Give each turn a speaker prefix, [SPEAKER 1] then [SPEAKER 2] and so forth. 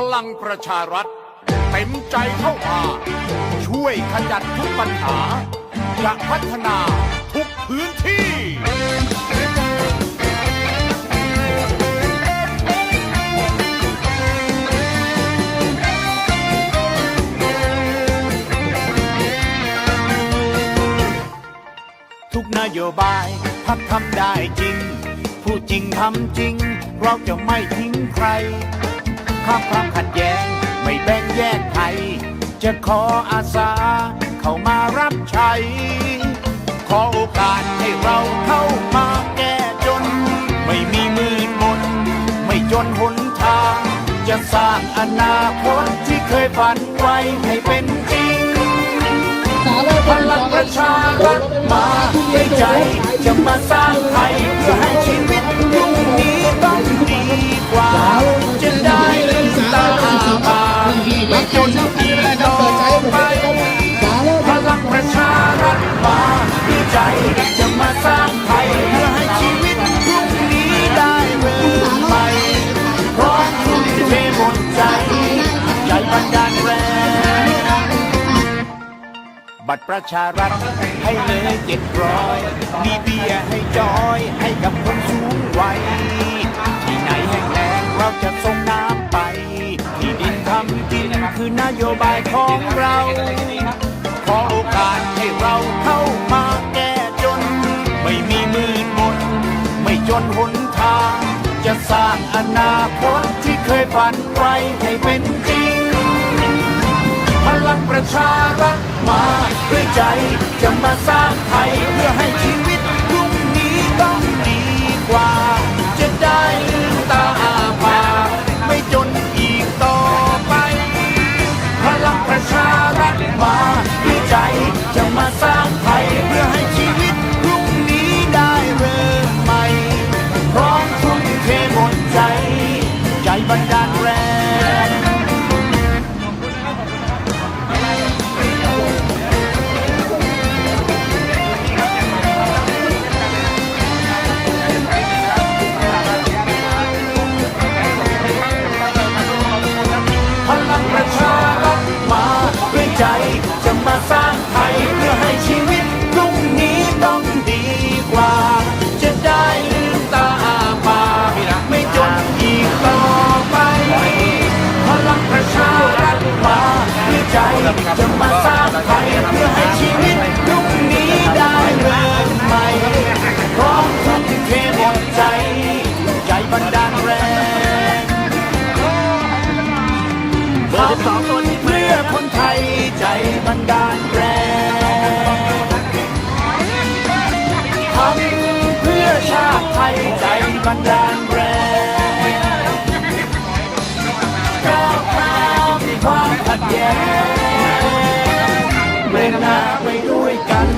[SPEAKER 1] พลังประชารัฐ เต็มใจเข้ามาช่วยขจัดทุกปัญหา จะพัฒนาทุกพื้นที่
[SPEAKER 2] ทุกนโยบายพักทำได้จริง พูดจริงทำจริง เราจะไม่ทิ้งใคร ข้ามความขัดแย้ง ไม่แบ่งแยกใคร จะขออาสาเข้ามารับใช้ ขอโอกาสให้เราเข้ามาแก้จน ไม่มีมืดมน ไม่จนหนทาง จะสร้างอนาคตที่เคยฝันไว้ให้เป็นจริงพลังประชารัฐมาด้วยใจ จะมาสร้างไทยเพื่อให้ชีวิต ประชารัฐ ให้เลยเจ็ดร้อยมีเบียร์ให้จอยให้กับคนสูงวัยที่ไหนแห้งแล้งเราจะส่งน้ำไป ที่ดินทำกินคือนโยบายของเรา ขอโอกาสให้เราเข้ามาแก้จน ไม่มีมืดมนไม่จนหนทาง จะสร้างอนาคตที่เคยฝันไว้ให้เป็นจริงพลังประชารัฐ ด้วยใจ จะมาสร้างไทยเพื่อให้ชีวิต บันดาลแรงเบอร์สิบสองตัวนี้เพื่อคนไทยใจบันดาลแรงทำเพื่อชาติไทยใจบันดาลแรงก้าวข้ามความขัดแย้งเดินหน้าไปด้วยกัน